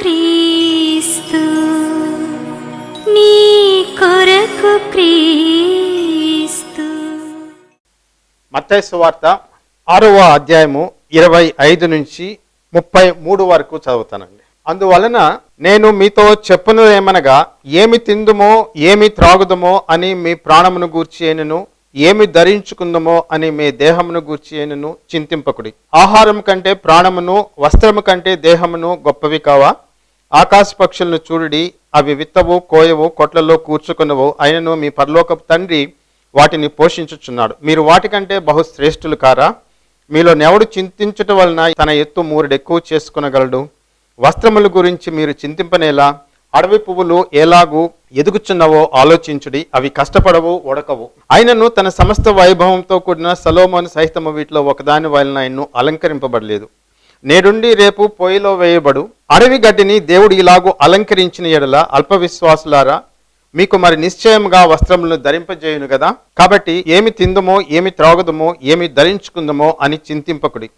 క్రీస్తు నీ కొరకు క్రీస్తు. మత్తయి సువార్త ఆరవ అధ్యాయము ఇరవై ఐదు నుంచి ముప్పై మూడు వరకు చదువుతానండి. అందువలన నేను మీతో చెప్పును ఏమనగా ఏమి తిందుమో ఏమి త్రాగుదమో అని మీ ప్రాణమును గూర్చి ఏమి ధరించుకుందమో అని మీ దేహమును గూర్చి చింతింపకుడి. ఆహారం కంటే ప్రాణమును వస్త్రము కంటే దేహమును గొప్పవి కావా? ఆకాశ పక్షులను చూడుడి అవి విత్తవు కోయవు కొట్లలో కూర్చుకునవు అయినను మీ పరలోకపు తండ్రి వాటిని పోషించుచున్నాడు. మీరు వాటికంటే బహుశ్రేష్ఠులు కారా? మీలో నెవడు చింతించుట వలన తన ఎత్తు మూరెడెక్కువ చేసుకునగలడు? వస్త్రముల గురించి మీరు చింతింపనేలా? అడవి పువ్వులు ఎలాగూ ఎదుగుచున్నవో ఆలోచించుడి అవి కష్టపడవు ఉడకవు. ఆయనను తన సమస్త వైభవంతో కూడిన సలోమోను సహితము వీటిలో ఒకదాని వలన ఆయన్ను అలంకరింపబడలేదు. నేడుండి రేపు పొయ్యిలో వేయబడు. అడవి గడ్డిని దేవుడు ఇలాగూ అలంకరించిన ఎడల అల్ప విశ్వాసులారా మీకు మరి నిశ్చయముగా వస్త్రములను ధరింపజేయును కదా కాబట్టి ఏమి తిందుమో ఏమి త్రాగుదమో ఏమి ధరించుకుందమో అని చింతింపకుడి.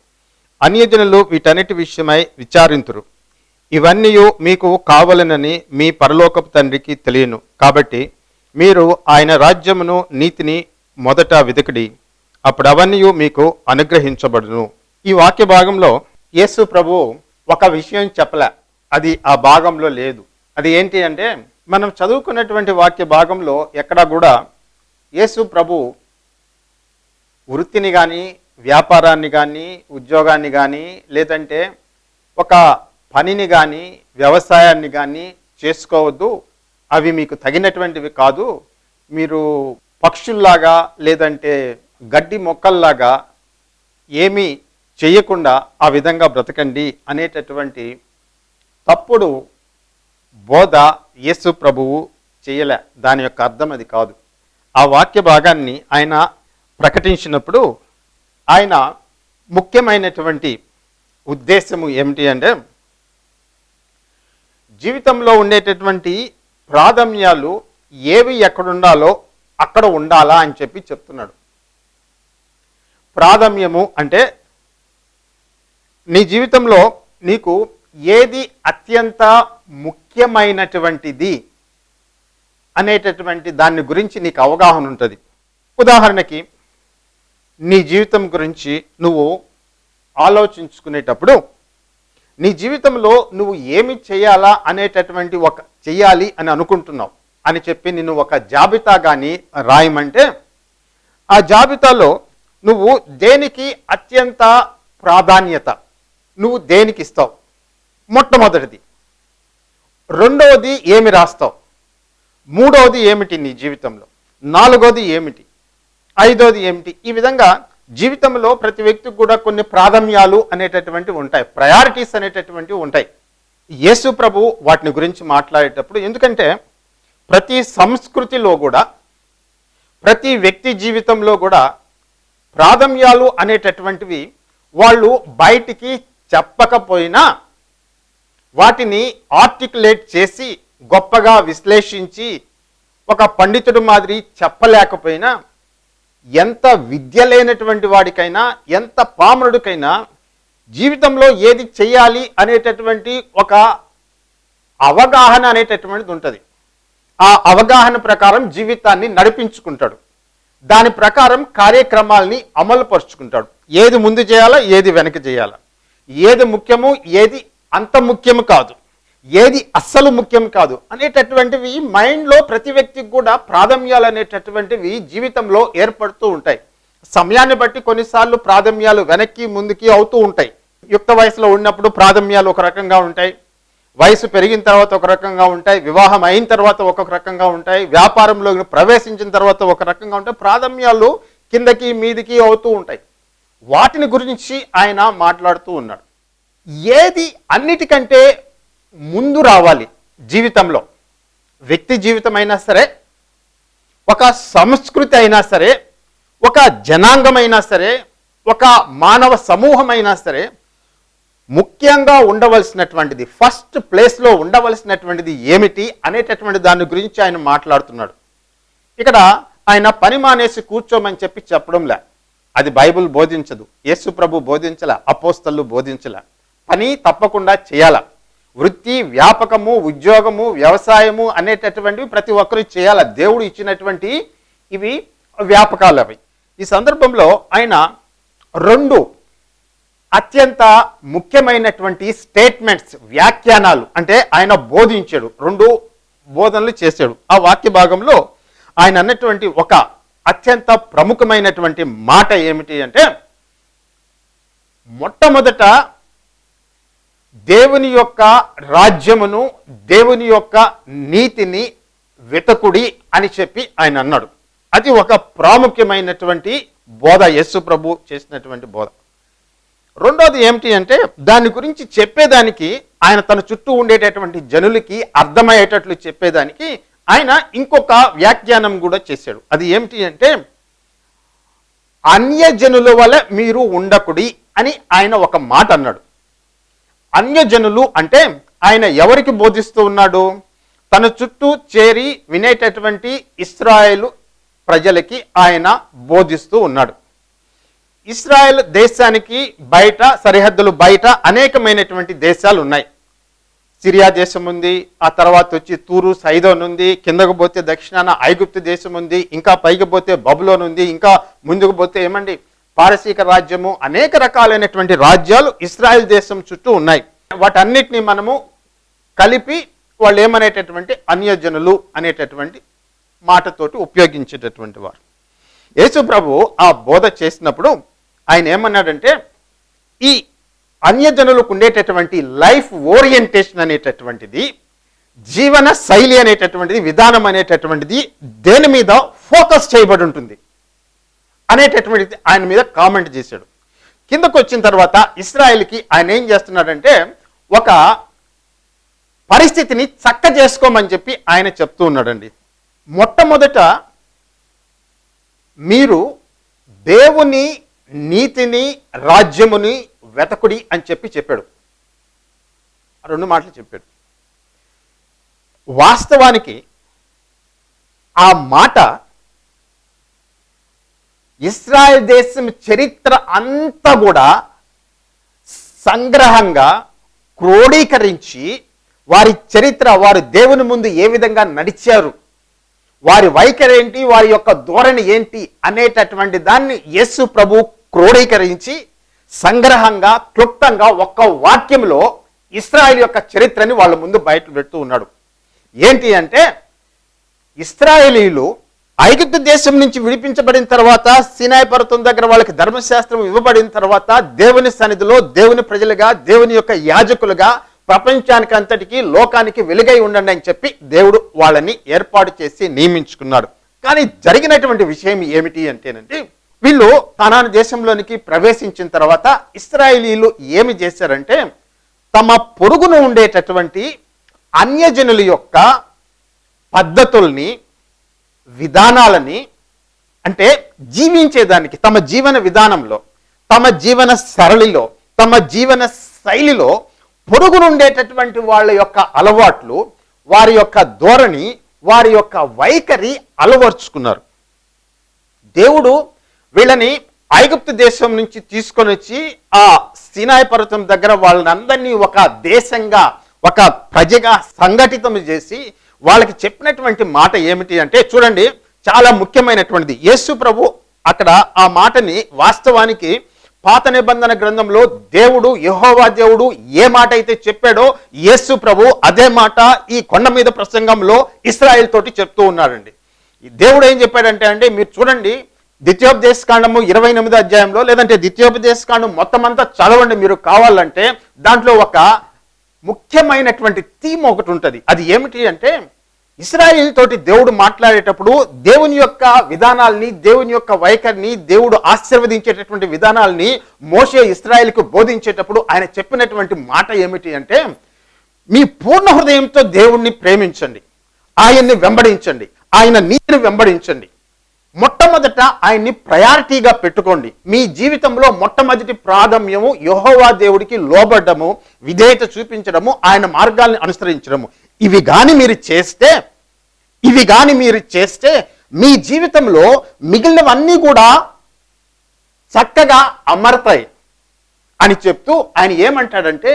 అన్యజనులు వీటన్నిటి విషయమై విచారింతురు. ఇవన్నీ మీకు కావలనని మీ పరలోకపు తండ్రికి తెలియను. కాబట్టి మీరు ఆయన రాజ్యమును నీతిని మొదట వెతకడి అప్పుడు అవన్నీ మీకు అనుగ్రహించబడును. ఈ వాక్య భాగంలో యేసు ప్రభు ఒక విషయం చెప్పలే. అది ఆ భాగంలో లేదు. అది ఏంటి అంటే మనం చదువుకున్నటువంటి వాక్య భాగంలో ఎక్కడా కూడా యేసు ప్రభు వృత్తిని కానీ వ్యాపారాన్ని కానీ ఉద్యోగాన్ని కానీ లేదంటే ఒక పనిని కానీ వ్యవసాయాన్ని కానీ చేసుకోవద్దు. అవి మీకు తగినటువంటివి కాదు. మీరు పక్షుల్లాగా లేదంటే గడ్డి మొక్కల్లాగా ఏమీ చేయకుండా ఆ విధంగా బ్రతకండి అనేటటువంటి తప్పుడు బోధ యేసు ప్రభువు చేయలే. దాని యొక్క అర్థం అది కాదు. ఆ వాక్య భాగాన్ని ఆయన ప్రకటించినప్పుడు ఆయన ముఖ్యమైనటువంటి ఉద్దేశము ఏమిటి అంటే జీవితంలో ఉండేటటువంటి ప్రాధాన్యాలు ఏవి ఎక్కడుండాలో అక్కడ ఉండాలా అని చెప్పి చెప్తున్నాడు. ప్రాధాన్యము అంటే నీ జీవితంలో నీకు ఏది అత్యంత ముఖ్యమైనటువంటిది అనేటటువంటి దాని గురించి నీకు అవగాహన ఉంటుంది. ఉదాహరణకి నీ జీవితం గురించి నువ్వు ఆలోచించుకునేటప్పుడు నీ జీవితంలో నువ్వు ఏమి చేయాలా అనేటటువంటి ఒక చెయ్యాలి అని అనుకుంటున్నావు అని చెప్పి నిన్ను ఒక జాబితా కానీ రాయమంటే ఆ జాబితాలో నువ్వు దేనికి అత్యంత ప్రాధాన్యత నువ్వు దేనికి ఇస్తావు? మొట్టమొదటిది. రెండవది ఏమి రాస్తావు? మూడవది ఏమిటి నీ జీవితంలో? నాలుగవది ఏమిటి? ఐదవది ఏమిటి? ఈ విధంగా జీవితంలో ప్రతి వ్యక్తికి కూడా కొన్ని ప్రాధాన్యాలు అనేటటువంటివి ఉంటాయి. ప్రయారిటీస్ అనేటటువంటివి ఉంటాయి. యేసు ప్రభు వాటిని గురించి మాట్లాడేటప్పుడు ఎందుకంటే ప్రతి సంస్కృతిలో కూడా ప్రతి వ్యక్తి జీవితంలో కూడా ప్రాధాన్యాలు అనేటటువంటివి వాళ్ళు బయటికి చెప్పకపోయినా వాటిని ఆర్టికులేట్ చేసి గొప్పగా విశ్లేషించి ఒక పండితుడు మాదిరి చెప్పలేకపోయినా ఎంత విద్య లేనటువంటి వాడికైనా ఎంత పామరుడికైనా జీవితంలో ఏది చేయాలి అనేటటువంటి ఒక అవగాహన అనేటటువంటిది ఉంటుంది. ఆ అవగాహన ప్రకారం జీవితాన్ని నడిపించుకుంటాడు. దాని ప్రకారం కార్యక్రమాల్ని అమలుపరుచుకుంటాడు. ఏది ముందు చేయాలా ఏది వెనక చేయాలా? ఏది ముఖ్యము ఏది అంత ముఖ్యము కాదు. ఏది అస్సలు ముఖ్యం కాదు. అనేటటువంటివి మైండ్లో ప్రతి వ్యక్తికి కూడా ప్రాధాన్యాలు అనేటటువంటివి జీవితంలో ఏర్పడుతూ ఉంటాయి. సమయాన్ని బట్టి కొన్నిసార్లు ప్రాధాన్యాలు వెనక్కి ముందుకి అవుతూ ఉంటాయి. యుక్త వయసులో ఉన్నప్పుడు ప్రాధాన్యాలు ఒక రకంగా ఉంటాయి. వయసు పెరిగిన తర్వాత ఒక రకంగా ఉంటాయి. వివాహం అయిన తర్వాత ఒక రకంగా ఉంటాయి. వ్యాపారంలో ప్రవేశించిన తర్వాత ఒక రకంగా ఉంటాయి. ప్రాధాన్యాలు కిందకి మీదికి అవుతూ ఉంటాయి. వాటిని గురించి ఆయన మాట్లాడుతూ ఉన్నాడు. ఏది అన్నిటికంటే ముందు రావాలి జీవితంలో. వ్యక్తి జీవితం అయినా సరే ఒక సంస్కృతి అయినా సరే ఒక జనాంగమైనా సరే ఒక మానవ సమూహం అయినా సరే ముఖ్యంగా ఉండవలసినటువంటిది ఫస్ట్ ప్లేస్లో ఉండవలసినటువంటిది ఏమిటి అనేటటువంటి దాని గురించి ఆయన మాట్లాడుతున్నాడు. ఇక్కడ ఆయన పని మానేసి కూర్చోమని చెప్పి చెప్పడంలే. అది బైబిల్ బోధించదు. యేసు ప్రభు బోధించలే అపోస్తలు బోధించలే. పని తప్పకుండా చేయాల. వృత్తి వ్యాపకము ఉద్యోగము వ్యవసాయము అనేటటువంటివి ప్రతి ఒక్కరు చేయాల. దేవుడు ఇచ్చినటువంటి ఇవి వ్యాపకాలు అవి ఈ సందర్భంలో ఆయన రెండు అత్యంత ముఖ్యమైనటువంటి స్టేట్మెంట్స్ వ్యాఖ్యానాలు అంటే ఆయన బోధించాడు. రెండు బోధనలు చేశాడు. ఆ వాక్య భాగంలో ఆయన అన్నటువంటి ఒక అత్యంత ప్రముఖమైనటువంటి మాట ఏమిటి అంటే మొట్టమొదట దేవుని యొక్క రాజ్యమును దేవుని యొక్క నీతిని వెతకుడి అని చెప్పి ఆయన అన్నాడు. అది ఒక ప్రాముఖ్యమైనటువంటి బోధ యస్సు ప్రభు చేసినటువంటి బోధ. రెండోది ఏమిటి అంటే దాని గురించి చెప్పేదానికి ఆయన తన చుట్టూ ఉండేటటువంటి జనులకి అర్థమయ్యేటట్లు చెప్పేదానికి ఆయన ఇంకొక వ్యాఖ్యానం కూడా చేశాడు. అది ఏమిటి అంటే అన్యజనుల వల్ల మీరు ఉండకుడి అని ఆయన ఒక మాట అన్నాడు. అన్యజనులు అంటే ఆయన ఎవరికి బోధిస్తూ ఉన్నాడు? తన చుట్టూ చేరి వినేటటువంటి ఇస్రాయేలు ప్రజలకి ఆయన బోధిస్తూ ఉన్నాడు. ఇస్రాయెల్ దేశానికి బయట సరిహద్దులు బయట అనేకమైనటువంటి దేశాలు ఉన్నాయి సిరియా దేశం ఉంది ఆ తర్వాత వచ్చి తూరు సైదోన్ ఉంది కిందకు పోతే దక్షిణాన ఐగుప్తు దేశం ఉంది ఇంకా పైకి పోతే బబులోన్ ఉంది ఇంకా ముందుకు పోతే ఏమండి? పారసీక రాజ్యము అనేక రకాలైనటువంటి రాజ్యాలు ఇస్రాయెల్ దేశం చుట్టూ ఉన్నాయి. వాటన్నిటిని మనము కలిపి వాళ్ళు ఏమనేటటువంటి అన్యజనులు అనేటటువంటి మాటతోటి ఉపయోగించేటటువంటి వారు. యేసు ప్రభు ఆ బోధ చేసినప్పుడు ఆయన ఏమన్నాడంటే ఈ అన్యజనులకు ఉండేటటువంటి లైఫ్ ఓరియంటేషన్ అనేటటువంటిది జీవన శైలి అనేటటువంటిది విధానం అనేటటువంటిది దేని మీద ఫోకస్ చేయబడి ఉంటుంది అనేటటువంటిది ఆయన మీద కామెంట్ చేశాడు. కిందకు వచ్చిన తర్వాత ఇస్రాయల్కి ఆయన ఏం చేస్తున్నాడంటే ఒక పరిస్థితిని చక్క చేసుకోమని చెప్పి ఆయన చెప్తూ ఉన్నాడండి. మొట్టమొదట మీరు దేవుని నీతిని రాజ్యముని వెతకుడి అని చెప్పి చెప్పాడు. రెండు మాటలు చెప్పాడు. వాస్తవానికి ఆ మాట ఇస్రాయల్ దేశం చరిత్ర అంతా కూడా సంగ్రహంగా క్రోడీకరించి వారి చరిత్ర వారు దేవుని ముందు ఏ విధంగా నడిచారు వారి వైఖరి ఏంటి వారి యొక్క ధోరణి ఏంటి అనేటటువంటి దాన్ని యేసు ప్రభు క్రోడీకరించి సంగ్రహంగా క్లుప్తంగా ఒక్క వాక్యంలో ఇస్రాయిల్ యొక్క చరిత్రని వాళ్ళ ముందు బయట పెడుతూ ఉన్నాడు. ఏంటి అంటే ఇస్రాయేలీలు ఐగుప్తు దేశం నుంచి విడిపించబడిన తర్వాత సినాయి పర్వతం దగ్గర వాళ్ళకి ధర్మశాస్త్రం ఇవ్వబడిన తర్వాత దేవుని సన్నిధిలో దేవుని ప్రజలుగా దేవుని యొక్క యాజకులుగా ప్రపంచానికి అంతటికి లోకానికి వెలుగై ఉండండి అని చెప్పి దేవుడు వాళ్ళని ఏర్పాటు చేసి నియమించుకున్నాడు. కానీ జరిగినటువంటి విషయం ఏమిటి అంటేనంటే వీళ్ళు కనాను దేశంలోనికి ప్రవేశించిన తర్వాత ఇస్రాయేలీలు ఏమి చేశారంటే తమ పొరుగును ఉండేటటువంటి అన్యజనుల యొక్క పద్ధతుల్ని విధానాలని అంటే జీవించేదానికి తమ జీవన విధానంలో తమ జీవన సరళిలో తమ జీవన శైలిలో పొరుగునుండేటటువంటి వాళ్ళ యొక్క అలవాట్లు వారి యొక్క ధోరణి వారి యొక్క వైఖరి అలవర్చుకున్నారు. దేవుడు వీళ్ళని ఐగుప్తు దేశం నుంచి తీసుకొని వచ్చి ఆ సినాయి పర్వతం దగ్గర వాళ్ళని అందరినీ ఒక దేశంగా ఒక ప్రజగా సంఘటితం చేసి వాళ్ళకి చెప్పినటువంటి మాట ఏమిటి అంటే చూడండి చాలా ముఖ్యమైనటువంటిది. యేసు ప్రభు అక్కడ ఆ మాటని వాస్తవానికి పాత నిబంధన గ్రంథంలో దేవుడు యహోవా దేవుడు ఏ మాట అయితే చెప్పాడో యేసు ప్రభు అదే మాట ఈ కొండ మీద ప్రసంగంలో ఇస్రాయేల్ తోటి చెప్తూ ఉన్నాడండి. దేవుడు ఏం చెప్పాడంటే అండి మీరు చూడండి ద్వితీయోపదేశ కాండము ఇరవై ఎనిమిది అధ్యాయంలో లేదంటే ద్వితీయోపదేశ కాండం మొత్తం అంతా చదవండి మీరు కావాలంటే దాంట్లో ఒక ముఖ్యమైనటువంటి థీమ్ ఒకటి ఉంటుంది. అది ఏమిటి అంటే ఇస్రాయిల్ తోటి దేవుడు మాట్లాడేటప్పుడు దేవుని యొక్క విధానాల్ని దేవుని యొక్క వైఖరిని దేవుడు ఆశీర్వదించేటటువంటి విధానాల్ని మోసే ఇస్రాయిల్కు బోధించేటప్పుడు ఆయన చెప్పినటువంటి మాట ఏమిటి అంటే మీ పూర్ణ హృదయంతో దేవుణ్ణి ప్రేమించండి. ఆయన్ని వెంబడించండి. ఆయన నీతిని వెంబడించండి. మొట్టమొదట ఆయన్ని ప్రయారిటీగా పెట్టుకోండి. మీ జీవితంలో మొట్టమొదటి ప్రాధాన్యము యోహోవా దేవుడికి లోబడ్డము విధేయత చూపించడము ఆయన మార్గాల్ని అనుసరించడము. ఇవి కానీ మీరు చేస్తే ఇవి కానీ మీరు చేస్తే మీ జీవితంలో మిగిలినవన్నీ కూడా చక్కగా అమరతాయి అని చెప్తూ ఆయన ఏమంటాడంటే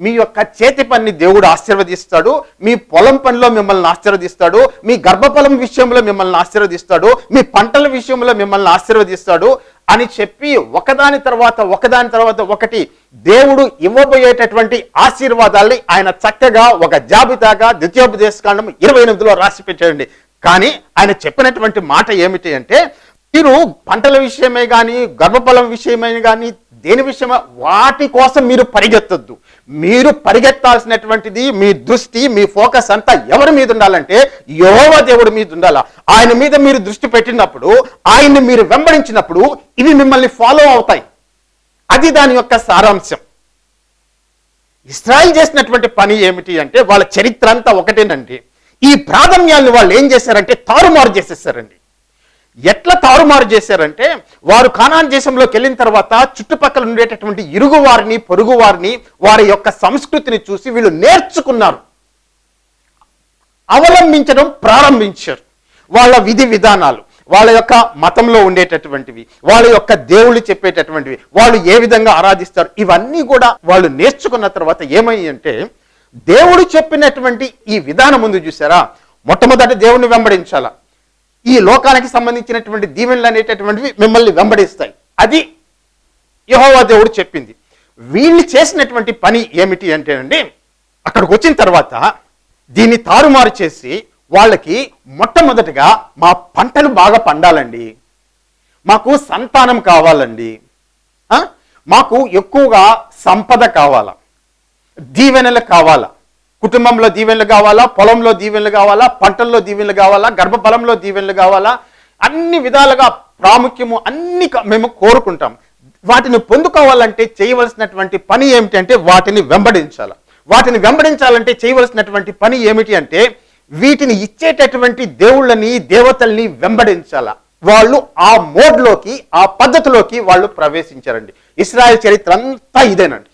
మీ యొక్క చేతి పనిని దేవుడు ఆశీర్వదిస్తాడు మీ పొలం పనిలో మిమ్మల్ని ఆశీర్వదిస్తాడు మీ గర్భఫలం విషయంలో మిమ్మల్ని ఆశీర్వదిస్తాడు మీ పంటల విషయంలో మిమ్మల్ని ఆశీర్వదిస్తాడు అని చెప్పి ఒకదాని తర్వాత ఒకదాని తర్వాత ఒకటి దేవుడు ఇవ్వబోయేటటువంటి ఆశీర్వాదాల్ని ఆయన చక్కగా ఒక జాబితాగా ద్వితీయోపదేశకాండం ఇరవై ఎనిమిదిలో రాసి పెట్టండి కానీ ఆయన చెప్పినటువంటి మాట ఏమిటి అంటే మీరు పంటల విషయమే కానీ గర్భఫలం విషయమే కానీ దేని విషయమా? వాటి కోసం మీరు పరిగెత్తద్దు. మీరు పరిగెత్తాల్సినటువంటిది మీ దృష్టి మీ ఫోకస్ అంతా ఎవరి మీద ఉండాలంటే యోవ దేవుడి మీద ఉండాలా? ఆయన మీద మీరు దృష్టి పెట్టినప్పుడు ఆయన్ని మీరు వెంబడించినప్పుడు ఇవి మిమ్మల్ని ఫాలో అవుతాయి. అది దాని యొక్క సారాంశం. ఇస్రాయిల్ చేసినటువంటి పని ఏమిటి అంటే వాళ్ళ చరిత్ర అంతా ఒకటేనండి. ఈ ప్రాధాన్యాలను వాళ్ళు ఏం చేశారంటే తారుమారు చేసేసారండి. ఎట్లా తారుమారు చేశారంటే వారు కానాన్ దేశంలోకి వెళ్ళిన తర్వాత చుట్టుపక్కల ఉండేటటువంటి ఇరుగు వారిని పొరుగు వారిని వారి యొక్క సంస్కృతిని చూసి వీళ్ళు నేర్చుకున్నారు. అవలంబించడం ప్రారంభించారు. వాళ్ళ విధి విధానాలు వాళ్ళ యొక్క మతంలో ఉండేటటువంటివి వాళ్ళ యొక్క దేవుళ్ళు చెప్పేటటువంటివి వాళ్ళు ఏ విధంగా ఆరాధిస్తారు ఇవన్నీ కూడా వాళ్ళు నేర్చుకున్న తర్వాత ఏమయ్యి అంటే దేవుడు చెప్పినటువంటి ఈ విధానం ముందు చూసారా? మొట్టమొదటి దేవుణ్ణి వెంబడించాలా? ఈ లోకానికి సంబంధించినటువంటి దీవెనలు అనేటటువంటివి మిమ్మల్ని వెంబడిస్తాయి. అది యహోవా దేవుడు చెప్పింది. వీళ్ళు చేసినటువంటి పని ఏమిటి అంటే అండి అక్కడికి వచ్చిన తర్వాత దీన్ని తారుమారు చేసి వాళ్ళకి మొట్టమొదటిగా మా పంటలు బాగా పండాలండి. మాకు సంతానం కావాలండి. మాకు ఎక్కువగా సంపద కావాలా? దీవెనలు కావాలా? కుటుంబంలో దీవెనలు కావాలా? పొలంలో దీవెనలు కావాలా? పంటల్లో దీవెనలు కావాలా? గర్భఫలంలో దీవెనలు కావాలా? అన్ని విధాలుగా ప్రాముఖ్యము అన్ని మేము కోరుకుంటాం. వాటిని పొందుకోవాలంటే చేయవలసినటువంటి పని ఏమిటంటే వాటిని వెంబడించాలి. వాటిని వెంబడించాలంటే చేయవలసినటువంటి పని ఏమిటి అంటే వీటిని ఇచ్చేటటువంటి దేవుళ్ళని దేవతల్ని వెంబడించాల. వాళ్ళు ఆ మోడ్లోకి ఆ పద్ధతిలోకి వాళ్ళు ప్రవేశించారండి. ఇస్రాయల్ చరిత్ర అంతా ఇదేనండి.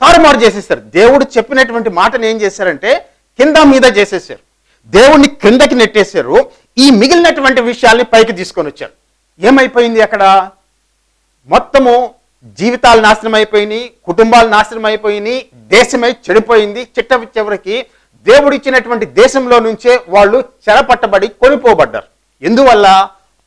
తారుమారు చేసేసారు దేవుడు చెప్పినటువంటి మాటను ఏం చేశారంటే కింద మీద చేసేసారు దేవుణ్ణి క్రిందకి నెట్టేశారు. ఈ మిగిలినటువంటి విషయాల్ని పైకి తీసుకొని వచ్చారు. ఏమైపోయింది అక్కడ? మొత్తము జీవితాలు నాశనం అయిపోయినాయి కుటుంబాలు నాశనం అయిపోయినాయి దేశమై చెడిపోయింది. చిట్ట చివరికి దేవుడు ఇచ్చినటువంటి దేశంలో నుంచే వాళ్ళు చెరపట్టబడి కొనిపోబడ్డారు. ఎందువల్ల?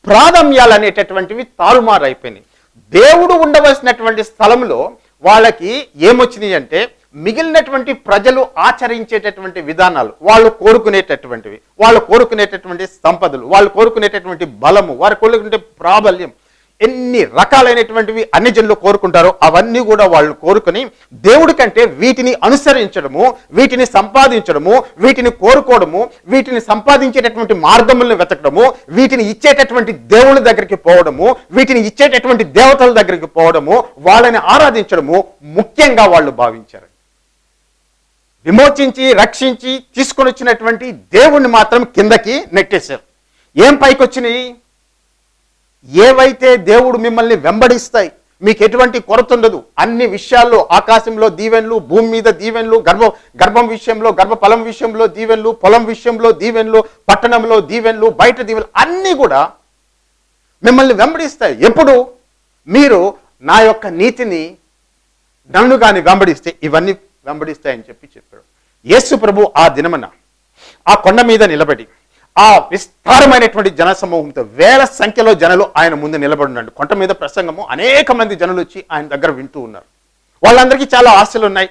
ప్రాధమ్యాలు అనేటటువంటివి తారుమారు అయిపోయినాయి దేవుడు ఉండవలసినటువంటి స్థలంలో వాళ్ళకి ఏమొచ్చినాయి అంటే మిగిలినటువంటి ప్రజలు ఆచరించేటటువంటి విధానాలు వాళ్ళు కోరుకునేటటువంటివి వాళ్ళు కోరుకునేటటువంటి సంపదలు వాళ్ళు కోరుకునేటటువంటి బలము వారు కోరుకునే ప్రాబల్యం ఎన్ని రకాలైనటువంటివి అన్ని జనులు కోరుకుంటారో అవన్నీ కూడా వాళ్ళు కోరుకుని దేవుడి కంటే వీటిని అనుసరించడము వీటిని సంపాదించడము వీటిని కోరుకోవడము వీటిని సంపాదించేటటువంటి మార్గములను వెతకడము వీటిని ఇచ్చేటటువంటి దేవుళ్ళ దగ్గరికి పోవడము వీటిని ఇచ్చేటటువంటి దేవతల దగ్గరికి పోవడము వాళ్ళని ఆరాధించడము ముఖ్యంగా వాళ్ళు భావించారు. విమోచించి రక్షించి తీసుకొని వచ్చినటువంటి దేవుణ్ణి మాత్రం కిందకి నెట్టేశారు. ఏం పైకి వచ్చినాయి ఏవైతే దేవుడు మిమ్మల్ని వెంబడిస్తాయి మీకు ఎటువంటి కొరత ఉండదు. అన్ని విషయాల్లో ఆకాశంలో దీవెన్లు భూమి మీద దీవెన్లు గర్భ గర్భం విషయంలో గర్భఫలం విషయంలో దీవెన్లు పొలం విషయంలో దీవెన్లు పట్టణంలో దీవెన్లు బయట దీవెన్లు అన్నీ కూడా మిమ్మల్ని వెంబడిస్తాయి. ఎప్పుడు? మీరు నా యొక్క నీతిని నన్ను కానీ వెంబడిస్తే ఇవన్నీ వెంబడిస్తాయని చెప్పి చెప్పాడు. యేసు ప్రభు ఆ దినమన ఆ కొండ మీద నిలబడి ఆ విస్తారమైనటువంటి జనసమూహంతో వేల సంఖ్యలో జనులు ఆయన ముందు నిలబడి ఉన్నాడు కొండ మీద ప్రసంగము అనేక మంది జనులు వచ్చి ఆయన దగ్గర వింటూ ఉన్నారు. వాళ్ళందరికీ చాలా ఆశలు ఉన్నాయి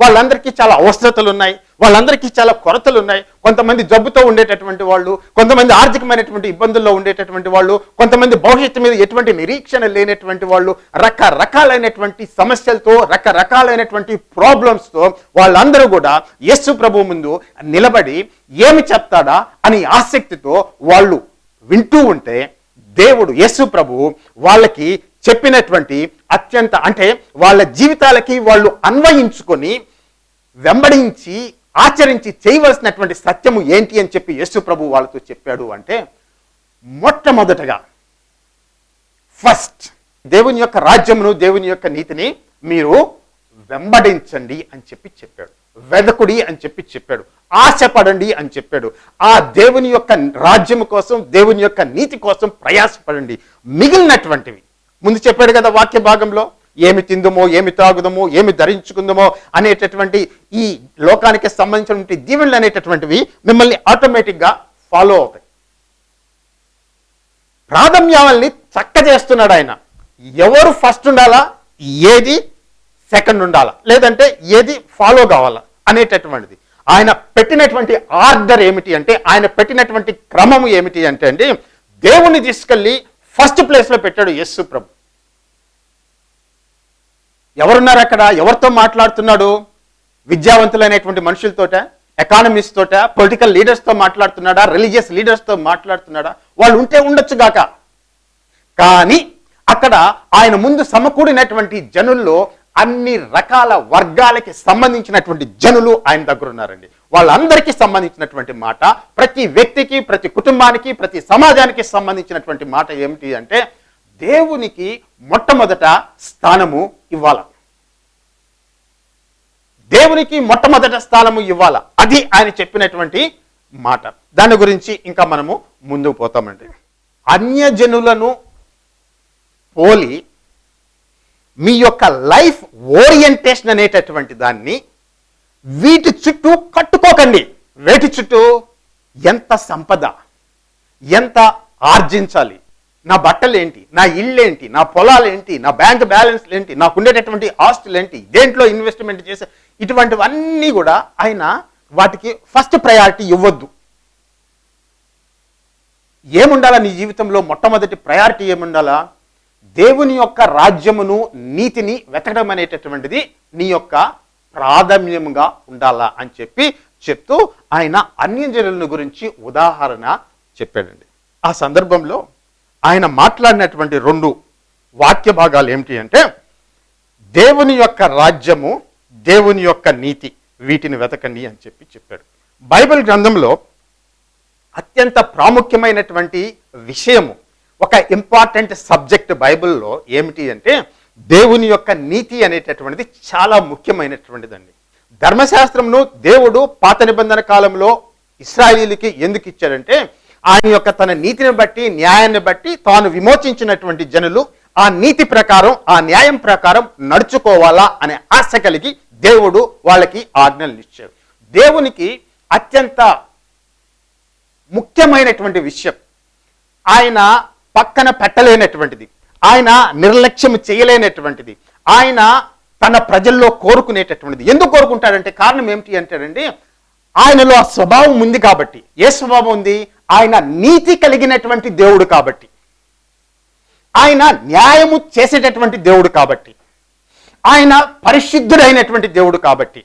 వాళ్ళందరికీ చాలా అవసరతలు ఉన్నాయి వాళ్ళందరికీ చాలా కొరతలు ఉన్నాయి. కొంతమంది జబ్బుతో ఉండేటటువంటి వాళ్ళు కొంతమంది ఆర్థికమైనటువంటి ఇబ్బందుల్లో ఉండేటటువంటి వాళ్ళు కొంతమంది భవిష్యత్తు మీద ఎటువంటి నిరీక్షణ లేనటువంటి వాళ్ళు రకరకాలైనటువంటి సమస్యలతో రకరకాలైనటువంటి ప్రాబ్లమ్స్తో వాళ్ళందరూ కూడా యేసు ప్రభు ముందు నిలబడి ఏమి చెప్తాడా అని ఆసక్తితో వాళ్ళు వింటూ ఉంటే దేవుడు యేసు ప్రభు వాళ్ళకి చెప్పినటువంటి అత్యంత అంటే వాళ్ళ జీవితాలకి వాళ్ళు అన్వయించుకొని వెంబడించి ఆచరించి చేయవలసినటువంటి సత్యము ఏంటి అని చెప్పి యేసు ప్రభు వాళ్ళతో చెప్పాడు అంటే మొట్టమొదటగా ఫస్ట్ దేవుని యొక్క రాజ్యమును దేవుని యొక్క నీతిని మీరు వెంబడించండి అని చెప్పి చెప్పాడు. వెదకుడి అని చెప్పి చెప్పాడు. ఆశపడండి అని చెప్పాడు. ఆ దేవుని యొక్క రాజ్యము కోసం దేవుని యొక్క నీతి కోసం ప్రయాసపడండి. మిగిలినటువంటివి. ముందు చెప్పాడు కదా వాక్య భాగంలో? ఏమి తిందుమో ఏమి త్రాగుదమో ఏమి ధరించుకుందామో అనేటటువంటి ఈ లోకానికి సంబంధించినటువంటి దీవెనలు అనేటటువంటివి మిమ్మల్ని ఆటోమేటిక్గా ఫాలో అవుతాయి. ప్రాథమ్యాలని చక్క చేస్తున్నాడు ఆయన. ఎవరు ఫస్ట్ ఉండాలా? ఏది సెకండ్ ఉండాలా? లేదంటే ఏది ఫాలో కావాలా? అనేటటువంటిది. ఆయన పెట్టినటువంటి ఆర్డర్ ఏమిటి అంటే ఆయన పెట్టినటువంటి క్రమము ఏమిటి అంటే అండి దేవుణ్ణి తీసుకెళ్ళి ఫస్ట్ ప్లేస్లో పెట్టాడు యస్సు ప్రభు ఎవరున్నారు అక్కడ? ఎవరితో మాట్లాడుతున్నాడు? విద్యావంతులైనటువంటి మనుషులతోట? ఎకానమిస్ట్ తోట? పొలిటికల్ లీడర్స్తో మాట్లాడుతున్నాడా? రిలీజియస్ లీడర్స్తో మాట్లాడుతున్నాడా? వాళ్ళు ఉంటే ఉండొచ్చు గాక. కానీ అక్కడ ఆయన ముందు సమకూడినటువంటి జనుల్లో అన్ని రకాల వర్గాలకి సంబంధించినటువంటి జనులు ఆయన దగ్గర ఉన్నారండి. వాళ్ళందరికీ సంబంధించినటువంటి మాట ప్రతి వ్యక్తికి ప్రతి కుటుంబానికి ప్రతి సమాజానికి సంబంధించినటువంటి మాట ఏమిటి అంటే దేవునికి మొట్టమొదట స్థానము ఇవ్వాల. దేవునికి మొట్టమొదట స్థానము ఇవ్వాల. అది ఆయన చెప్పినటువంటి మాట. దాని గురించి ఇంకా మనము ముందుకు పోతామండి. అన్యజనులను పోలి మీ యొక్క లైఫ్ ఓరియంటేషన్ అనేటటువంటి దాన్ని వీటి చుట్టూ కట్టుకోకండి. వేటి చుట్టూ ఎంత సంపద ఎంత ఆర్జించాలి. నా బట్టలు ఏంటి నా ఇల్లు ఏంటి నా పొలాలు ఏంటి నా బ్యాంక్ బ్యాలెన్స్ ఏంటి నాకు ఉండేటటువంటి ఆస్తులు ఏంటి దేంట్లో ఇన్వెస్ట్మెంట్ చేసే ఇటువంటివన్నీ కూడా ఆయన వాటికి ఫస్ట్ ప్రయారిటీ ఇవ్వద్దు. ఏముండాలా నీ జీవితంలో? మొట్టమొదటి ప్రయారిటీ ఏముండాలా? దేవుని యొక్క రాజ్యమును నీతిని వెతకడం అనేటటువంటిది నీ యొక్క ప్రాధాన్యముగా ఉండాలా అని చెప్పి చెప్తూ ఆయన అన్యజనులను గురించి ఉదాహరణ చెప్పాడండి. ఆ సందర్భంలో ఆయన మాట్లాడినటువంటి రెండు వాక్య భాగాలు ఏమిటి అంటే దేవుని యొక్క రాజ్యము దేవుని యొక్క నీతి వీటిని వెతకండి అని చెప్పి చెప్పాడు. బైబిల్ గ్రంథంలో అత్యంత ప్రాముఖ్యమైనటువంటి విషయము ఒక ఇంపార్టెంట్ సబ్జెక్ట్ బైబిల్లో ఏమిటి అంటే దేవుని యొక్క నీతి అనేటటువంటిది చాలా ముఖ్యమైనటువంటిదండి. ధర్మశాస్త్రంను దేవుడు పాత నిబంధన కాలంలో ఇస్రాయేలీలకి ఎందుకు ఇచ్చాడంటే ఆయన యొక్క తన నీతిని బట్టి న్యాయాన్ని బట్టి తాను విమోచించినటువంటి జనులు ఆ నీతి ప్రకారం ఆ న్యాయం ప్రకారం నడుచుకోవాలా అనే ఆశ కలిగి దేవుడు వాళ్ళకి ఆజ్ఞలు ఇచ్చాడు దేవునికి అత్యంత ముఖ్యమైనటువంటి విషయం ఆయన పక్కన పెట్టలేనటువంటిది ఆయన నిర్లక్ష్యం చేయలేనటువంటిది ఆయన తన ప్రజల్లో కోరుకునేటటువంటిది. ఎందుకు కోరుకుంటాడంటే కారణం ఏమిటి అంటాడండి ఆయనలో ఆ స్వభావం ఉంది కాబట్టి. ఏ స్వభావం ఉంది? ఆయన నీతి కలిగినటువంటి దేవుడు కాబట్టి. ఆయన న్యాయము చేసేటటువంటి దేవుడు కాబట్టి. ఆయన పరిశుద్ధుడైనటువంటి దేవుడు కాబట్టి.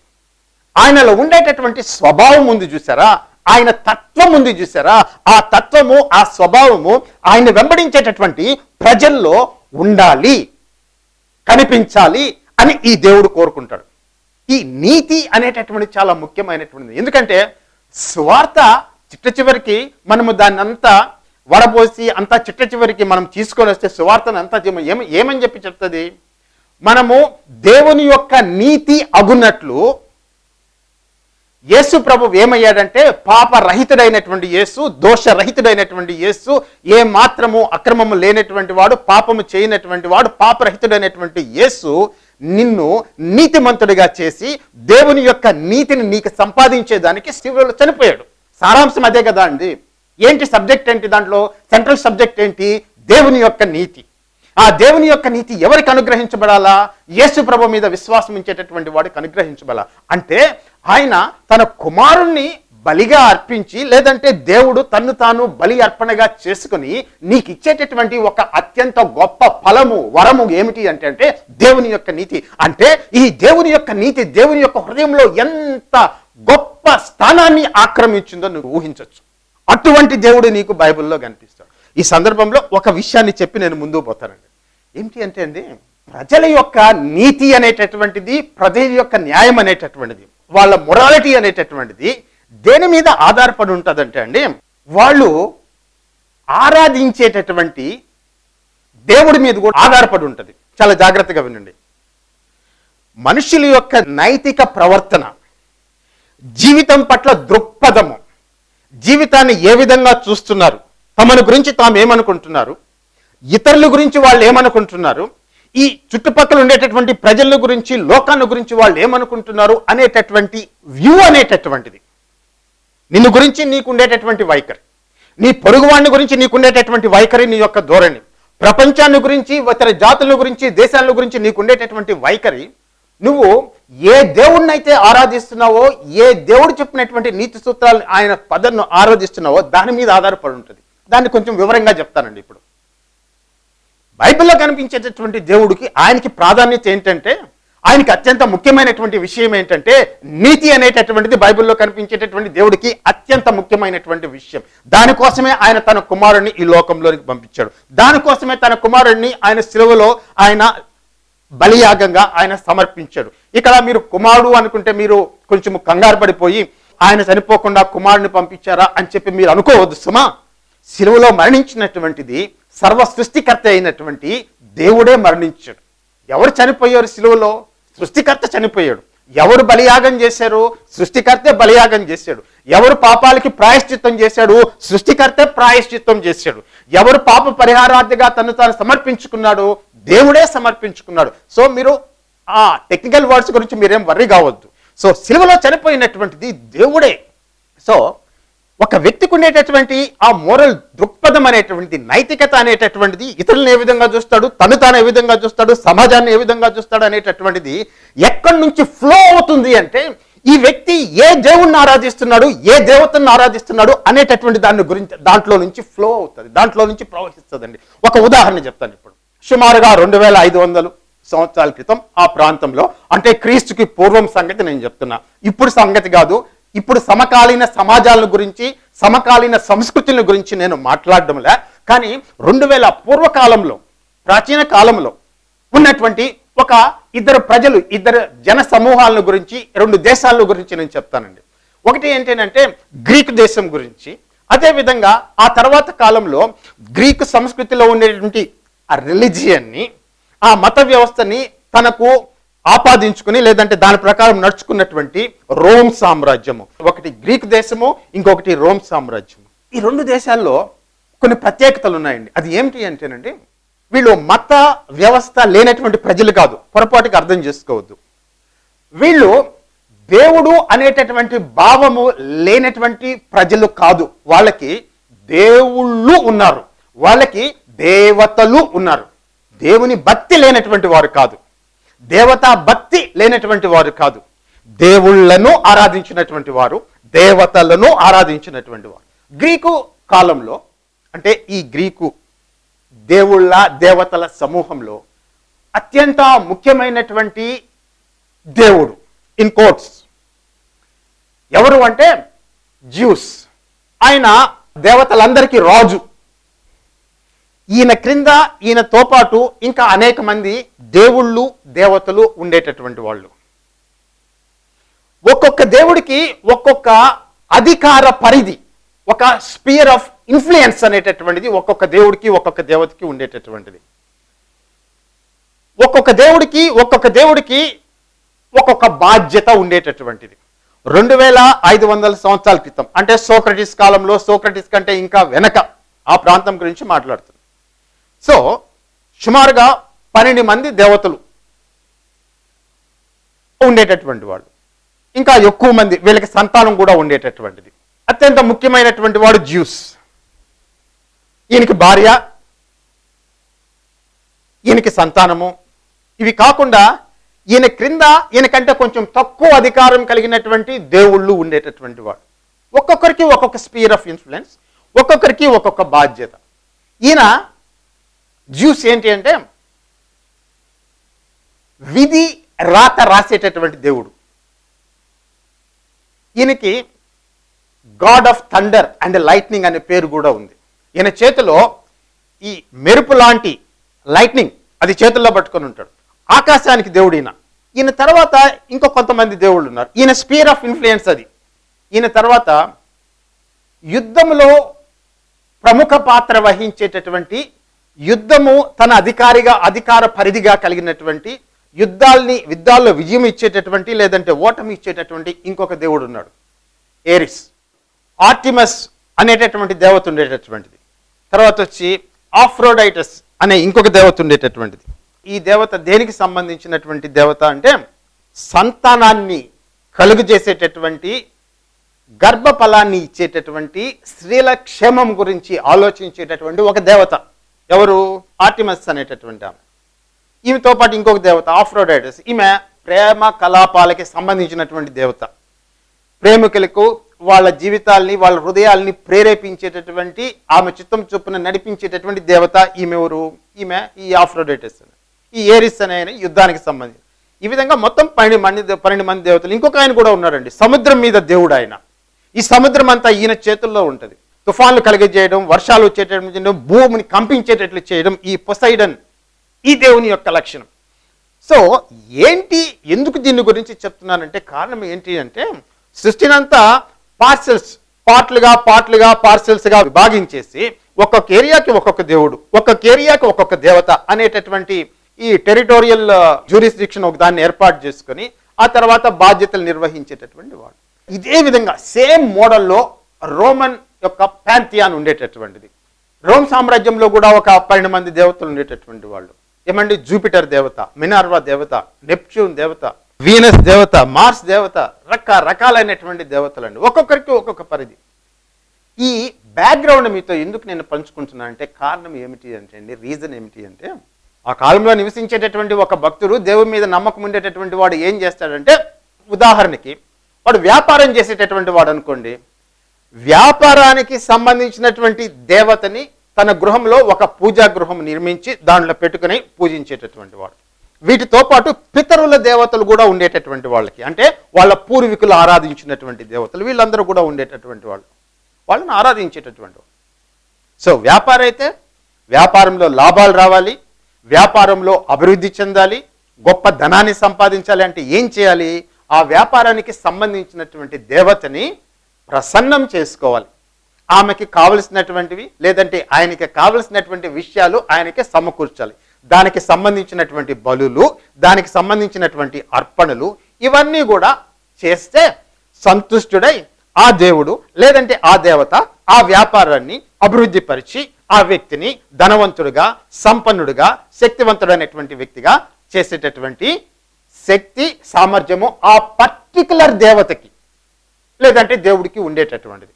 ఆయనలో ఉండేటటువంటి స్వభావం ఉంది చూసారా? ఆయన తత్వం ఉంది చూసారా? ఆ తత్వము ఆ స్వభావము ఆయన వెంబడించేటటువంటి ప్రజల్లో ఉండాలి కనిపించాలి అని ఈ దేవుడు కోరుకుంటాడు. ఈ నీతి అనేటటువంటి చాలా ముఖ్యమైనటువంటిది. ఎందుకంటే స్వార్థ చిట్ట చివరికి మనము దాన్ని అంతా వడపోసి అంతా చిట్ట చివరికి మనం తీసుకొని వస్తే సువార్తను అంతా చేయమ- ఏమ ఏమని చెప్పి చెప్తుంది? మనము దేవుని యొక్క నీతి అగునట్లు యేసు ప్రభు ఏమయ్యాడంటే పాపరహితుడైనటువంటి యేసు దోషరహితుడైనటువంటి యేసు ఏ మాత్రము అక్రమము లేనటువంటి వాడు పాపము చేయనటువంటి వాడు పాపరహితుడైనటువంటి యేసు నిన్ను నీతిమంతుడిగా చేసి దేవుని యొక్క నీతిని నీకు సంపాదించేదానికి శివులు చనిపోయాడు. సారాంశం అదే కదా అండి. ఏంటి సబ్జెక్ట్ ఏంటి దాంట్లో? సెంట్రల్ సబ్జెక్ట్ ఏంటి? దేవుని యొక్క నీతి. ఆ దేవుని యొక్క నీతి ఎవరికి అనుగ్రహించబడాలా? యేసు ప్రభు మీద విశ్వాసం ఉంచేటటువంటి వాడికి అనుగ్రహించబడాలా? అంటే ఆయన తన కుమారుణ్ణి బలిగా అర్పించి లేదంటే దేవుడు తన్ను తాను బలి అర్పణగా చేసుకుని నీకు ఇచ్చేటటువంటి ఒక అత్యంత గొప్ప ఫలము వరము ఏమిటి అంటే అంటే దేవుని యొక్క నీతి. అంటే ఈ దేవుని యొక్క నీతి దేవుని యొక్క హృదయంలో ఎంత గొప్ప స్థానాన్ని ఆక్రమించిందో నువ్వు ఊహించవచ్చు అటువంటి దేవుడు నీకు బైబిల్లో కనిపిస్తాడు. ఈ సందర్భంలో ఒక విషయాన్ని చెప్పి నేను ముందుకు పోతానండి. ఏంటి అంటే అండి ప్రజల యొక్క నీతి అనేటటువంటిది ప్రజల యొక్క న్యాయం అనేటటువంటిది వాళ్ళ మొరాలిటీ అనేటటువంటిది దేని మీద ఆధారపడి ఉంటుందంటే అండి వాళ్ళు ఆరాధించేటటువంటి దేవుడి మీద కూడా ఆధారపడి ఉంటుంది. చాలా జాగ్రత్తగా వినండి. మనుషుల యొక్క నైతిక ప్రవర్తన జీవితం పట్ల దృక్పథము జీవితాన్ని ఏ విధంగా చూస్తున్నారు? తమను గురించి తాము ఏమనుకుంటున్నారు? ఇతరుల గురించి వాళ్ళు ఏమనుకుంటున్నారు? ఈ చుట్టుపక్కల ఉండేటటువంటి ప్రజల గురించి లోకాన్ని గురించి వాళ్ళు ఏమనుకుంటున్నారు అనేటటువంటి వ్యూ అనేటటువంటిది. నిన్ను గురించి నీకు ఉండేటటువంటి వైఖరి. నీ పొరుగువాడిని గురించి నీకుండేటటువంటి వైఖరి నీ యొక్క ధోరణి. ప్రపంచాన్ని గురించి ఇతర జాతుల గురించి దేశాల గురించి నీకు ఉండేటటువంటి వైఖరి నువ్వు ఏ దేవుణ్ణైతే ఆరాధిస్తున్నావో ఏ దేవుడు చెప్పినటువంటి నీతి సూత్రాలను ఆయన పదను ఆరాధిస్తున్నావో దాని మీద ఆధారపడి ఉంటుంది. దాన్ని కొంచెం వివరంగా చెప్తానండి ఇప్పుడు. బైబిల్లో కనిపించేటటువంటి దేవుడికి ఆయనకి ప్రాధాన్యత ఏంటంటే ఆయనకి అత్యంత ముఖ్యమైనటువంటి విషయం ఏంటంటే నీతి అనేటటువంటిది బైబిల్లో కనిపించేటటువంటి దేవుడికి అత్యంత ముఖ్యమైనటువంటి విషయం. దానికోసమే ఆయన తన కుమారుడిని ఈ లోకంలోనికి పంపించాడు. దానికోసమే తన కుమారుడిని ఆయన సిలువలో ఆయన బలియాగంగా ఆయన సమర్పించాడు. ఇక్కడ మీరు కుమారుడు అనుకుంటే మీరు కొంచెం కంగారు పడిపోయి ఆయన చనిపోకుండా కుమారుని పంపించారా అని చెప్పి మీరు అనుకోవద్దు సుమా. సిలువలో మరణించినటువంటిది సర్వ సృష్టికర్త అయినటువంటి దేవుడే మరణించాడు. ఎవరు చనిపోయారు సిలువలో సృష్టికర్త చనిపోయాడు. ఎవరు బలియాగం చేశారు? సృష్టికర్తే బలియాగం చేశాడు. ఎవరు పాపాలకి ప్రాయశ్చిత్తం చేశాడు? సృష్టికర్తే ప్రాయశ్చిత్తం చేశాడు. ఎవరు పాప పరిహారార్థిగా తను తాను సమర్పించుకున్నాడు? దేవుడే సమర్పించుకున్నాడు. సో మీరు ఆ టెక్నికల్ వర్డ్స్ గురించి మీరేం వర్రీ కావద్దు. సో సిలువలో చనిపోయినటువంటిది దేవుడే. సో ఒక వ్యక్తికి ఉండేటటువంటి ఆ మోరల్ దృక్పథం అనేటువంటి నైతికత అనేటటువంటిది ఇతరులను ఏ విధంగా చూస్తాడు తను తాను ఏ విధంగా చూస్తాడు సమాజాన్ని ఏ విధంగా చూస్తాడు అనేటటువంటిది ఎక్కడి నుంచి ఫ్లో అవుతుంది అంటే ఈ వ్యక్తి ఏ దేవుణ్ణి ఆరాధిస్తున్నాడు ఏ దేవతను ఆరాధిస్తున్నాడు అనేటటువంటి దాని గురించి దాంట్లో నుంచి ఫ్లో అవుతుంది దాంట్లో నుంచి ప్రవహిస్తుందండి. ఒక ఉదాహరణ చెప్తాను ఇప్పుడు. సుమారుగా రెండు వేల ఐదు వందలు సంవత్సరాల క్రితం ఆ ప్రాంతంలో. అంటే క్రీస్తుకి పూర్వం సంగతి నేను చెప్తున్నా. ఇప్పుడు సంగతి కాదు. ఇప్పుడు సమకాలీన సమాజాల గురించి సమకాలీన సంస్కృతుల గురించి నేను మాట్లాడడంలే. కానీ రెండు వేల పూర్వకాలంలో ప్రాచీన కాలంలో ఉన్నటువంటి ఒక ఇద్దరు ప్రజలు ఇద్దరు జన సమూహాల గురించి రెండు దేశాల గురించి నేను చెప్తానండి. ఒకటి ఏంటంటే గ్రీక్ దేశం గురించి. అదేవిధంగా ఆ తర్వాత కాలంలో గ్రీకు సంస్కృతిలో ఉండేటువంటి ఆ రిలిజియన్ని ఆ మత వ్యవస్థని తనకు ఆపాదించుకుని లేదంటే దాని ప్రకారం నడుచుకున్నటువంటి రోమ్ సామ్రాజ్యము. ఒకటి గ్రీక్ దేశము ఇంకొకటి రోమ్ సామ్రాజ్యము. ఈ రెండు దేశాల్లో కొన్ని ప్రత్యేకతలు ఉన్నాయండి. అది ఏమిటి అంటేనండి వీళ్ళు మత వ్యవస్థ లేనటువంటి ప్రజలు కాదు. పొరపాటుకి అర్థం చేసుకోవద్దు. వీళ్ళు దేవుడు అనేటటువంటి భావము లేనటువంటి ప్రజలు కాదు. వాళ్ళకి దేవుళ్ళు ఉన్నారు. వాళ్ళకి దేవతలు ఉన్నారు. దేవుని భక్తి లేనటువంటి వారు కాదు. దేవతా భక్తి లేనటువంటి వారు కాదు. దేవుళ్ళను ఆరాధించినటువంటి వారు దేవతలను ఆరాధించినటువంటి వారు. గ్రీకు కాలంలో అంటే ఈ గ్రీకు దేవుళ్ళ దేవతల సమూహంలో అత్యంత ముఖ్యమైనటువంటి దేవుడు ఇన్ కోట్స్ ఎవరు అంటే? జ్యూస్ ఆయన దేవతలందరికీ రాజు. ఈయన క్రింద ఈయనతో పాటు ఇంకా అనేక మంది దేవుళ్ళు దేవతలు ఉండేటటువంటి వాళ్ళు. ఒక్కొక్క దేవుడికి ఒక్కొక్క అధికార పరిధి ఒక స్పియర్ ఆఫ్ ఇన్ఫ్లుయెన్స్ అనేటటువంటిది ఒక్కొక్క దేవుడికి ఒక్కొక్క దేవతకి ఉండేటటువంటిది. ఒక్కొక్క దేవుడికి ఒక్కొక్క దేవుడికి ఒక్కొక్క బాధ్యత ఉండేటటువంటిది. రెండు వేల ఐదు వందల సంవత్సరాల క్రితం అంటే సోక్రటిస్ కాలంలో సోక్రటిస్ కంటే ఇంకా వెనక ఆ ప్రాంతం గురించి మాట్లాడుతుంది సో సుమారుగా పన్నెండు మంది దేవతలు ఉండేటటువంటి వాళ్ళు. ఇంకా ఎక్కువ మంది వీళ్ళకి సంతానం కూడా ఉండేటటువంటిది. అత్యంత ముఖ్యమైనటువంటి వాడు జ్యూస్. ఈయనకి భార్య ఈయనకి సంతానము. ఇవి కాకుండా ఈయన క్రింద ఈయనకంటే కొంచెం తక్కువ అధికారం కలిగినటువంటి దేవుళ్ళు ఉండేటటువంటి వాడు. ఒక్కొక్కరికి ఒక్కొక్క స్పీర్ ఆఫ్ ఇన్ఫ్లుయెన్స్ ఒక్కొక్కరికి ఒక్కొక్క బాధ్యత. ఈయన జ్యూస్ ఏంటి అంటే విధి రాత రాసేటటువంటి దేవుడు. ఈయనకి god of thunder and lightning అనే పేరు కూడా ఉంది. ఈయన చేతిలో ఈ మెరుపు లాంటి లైట్నింగ్ అది చేతుల్లో పట్టుకొని ఉంటాడు. ఆకాశానికి దేవుడు ఈయన. ఈయన తర్వాత ఇంకో కొంతమంది దేవుళ్ళు ఉన్నారు. ఈయన స్పీర్ ఆఫ్ ఇన్ఫ్లుయెన్స్ అది. ఈయన తర్వాత యుద్ధంలో ప్రముఖ పాత్ర వహించేటటువంటి యుద్ధము తన అధికారిగా అధికార పరిధిగా కలిగినటువంటి యుద్ధాల్ని యుద్ధాల్లో విజయం ఇచ్చేటటువంటి లేదంటే ఓటమి ఇచ్చేటటువంటి ఇంకొక దేవుడు ఉన్నాడు. ఏరిస్. ఆర్టిమస్ అనేటటువంటి దేవత ఉండేటటువంటిది. తర్వాత వచ్చి ఆఫ్రోడైటస్ అనే ఇంకొక దేవత ఉండేటటువంటిది. ఈ దేవత దేనికి సంబంధించినటువంటి దేవత అంటే సంతానాన్ని కలుగు చేసేటటువంటి గర్భఫలాన్ని ఇచ్చేటటువంటి స్త్రీల క్షేమం గురించి ఆలోచించేటటువంటి ఒక దేవత. ఎవరు? ఆర్టిమస్ అనేటటువంటి ఆమె. ఈమెతో పాటు ఇంకొక దేవత ఆఫ్రోడైటస్. ఈమె ప్రేమ కలాపాలకి సంబంధించినటువంటి దేవత. ప్రేమికులకు వాళ్ళ జీవితాల్ని వాళ్ళ హృదయాల్ని ప్రేరేపించేటటువంటి ఆమె చిత్తం చొప్పున నడిపించేటటువంటి దేవత ఈమె ఎవరు? ఈమె ఈ ఆఫ్రోడైటస్ ఈ ఏరిస్ అనే యుద్ధానికి సంబంధించి. ఈ విధంగా మొత్తం పన్నెండు మంది పన్నెండు మంది దేవతలు. ఇంకొక ఆయన కూడా ఉన్నారండి సముద్రం మీద దేవుడు ఆయన. ఈ సముద్రం అంతా ఈయన చేతుల్లో ఉంటుంది. తుఫాన్లు కలిగజేయడం వర్షాలు వచ్చేటట్లు చేయడం, భూమిని కంపించేటట్లు చేయడం ఈ పొసైడన్ ఈ దేవుని యొక్క లక్షణం. సో ఏంటి ఎందుకు దీని గురించి చెప్తున్నానంటే కారణం ఏంటి అంటే సృష్టినంతా పార్సెల్స్ పార్ట్లుగా పార్ట్లుగా పార్సెల్స్గా విభాగించేసి ఒక్కొక్క ఏరియాకి ఒక్కొక్క దేవుడు ఒక్కొక్క ఏరియాకి ఒక్కొక్క దేవత అనేటటువంటి ఈ టెరిటోరియల్ జ్యూరిస్డిక్షన్ ఒక దాన్ని ఏర్పాటు చేసుకొని ఆ తర్వాత బాధ్యతలు నిర్వహించేటటువంటి వాడు. ఇదే విధంగా సేమ్ మోడల్లో రోమన్ యొక్క ప్యాంథియాన్ ఉండేటటువంటిది. రోమ్ సామ్రాజ్యంలో కూడా ఒక పన్నెండు మంది దేవతలు ఉండేటటువంటి వాళ్ళు. ఏమండి? జూపిటర్ దేవత మినార్వా దేవత నెప్ట్యూన్ దేవత వీనస్ దేవత మార్స్ దేవత రకరకాలైనటువంటి దేవతలు అండి ఒక్కొక్కరికి ఒక్కొక్క పరిధి. ఈ బ్యాక్గ్రౌండ్ మీతో ఎందుకు నేను పంచుకుంటున్నాను అంటే కారణం ఏమిటి అంటే అండి రీజన్ ఏమిటి అంటే ఆ కాలంలో నివసించేటటువంటి ఒక భక్తుడు దేవుని మీద నమ్మకం ఉండేటటువంటి వాడు ఏం చేస్తాడంటే ఉదాహరణకి వాడు వ్యాపారం చేసేటటువంటి వాడు అనుకోండి వ్యాపారానికి సంబంధించినటువంటి దేవతని తన గృహంలో ఒక పూజా గృహం నిర్మించి దాంట్లో పెట్టుకుని పూజించేటటువంటి వాడు. వీటితో పాటు పితరుల దేవతలు కూడా ఉండేటటువంటి వాళ్ళకి. అంటే వాళ్ళ పూర్వీకులు ఆరాధించినటువంటి దేవతలు వీళ్ళందరూ కూడా ఉండేటటువంటి వాళ్ళు. వాళ్ళని ఆరాధించేటటువంటి వాళ్ళు. సో వ్యాపారం అయితే వ్యాపారంలో లాభాలు రావాలి వ్యాపారంలో అభివృద్ధి చెందాలి గొప్ప ధనాన్ని సంపాదించాలి అంటే ఏం చేయాలి? ఆ వ్యాపారానికి సంబంధించినటువంటి దేవతని ప్రసన్నం చేసుకోవాలి. ఆమెకి కావలసినటువంటివి లేదంటే ఆయనకి కావలసినటువంటి విషయాలు ఆయనకి సమకూర్చాలి. దానికి సంబంధించినటువంటి బలులు దానికి సంబంధించినటువంటి అర్పణలు ఇవన్నీ కూడా చేస్తే సంతుష్టుడై ఆ దేవుడు లేదంటే ఆ దేవత ఆ వ్యాపారాన్ని అభివృద్ధి పరిచి ఆ వ్యక్తిని ధనవంతుడుగా సంపన్నుడుగా శక్తివంతుడైనటువంటి వ్యక్తిగా చేసేటటువంటి శక్తి సామర్థ్యము ఆ పర్టికులర్ దేవతకి లేదంటే దేవుడికి ఉండేటటువంటిది.